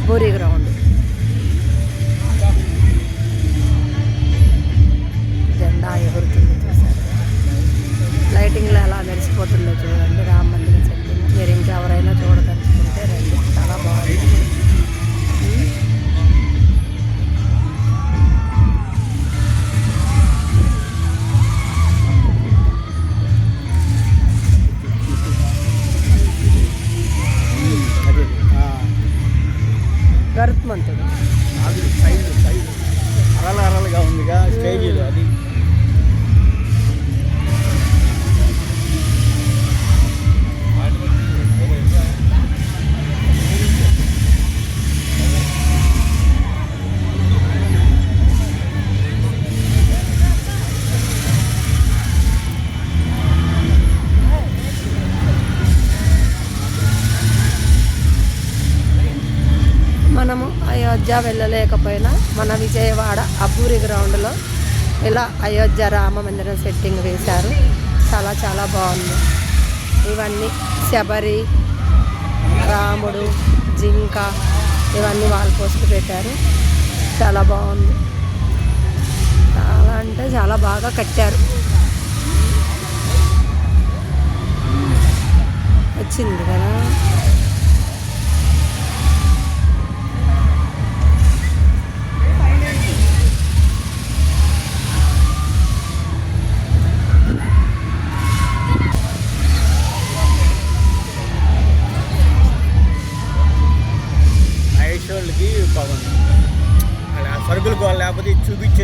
అబ్బోరి ground గరుత్మంతుడు. అరలు అరలుగా ఉందిగా స్టేజీలు. అయోధ్య వెళ్ళలేకపోయినా మన విజయవాడ అబ్బూరి గ్రౌండ్లో ఇలా అయోధ్య రామ మందిరం సెట్టింగ్ వేశారు. చాలా చాలా బాగుంది. ఇవన్నీ శబరి రాముడు జింక ఇవన్నీ వాల్ పోస్టులు పెట్టారు. చాలా బాగుంది. చాలా అంటే చాలా బాగా కట్టారు. వచ్చింది కదా? మహేష్ వాళ్ళకి పాపం. అలా సరుకులు కావాలి లేకపోతే చూపించే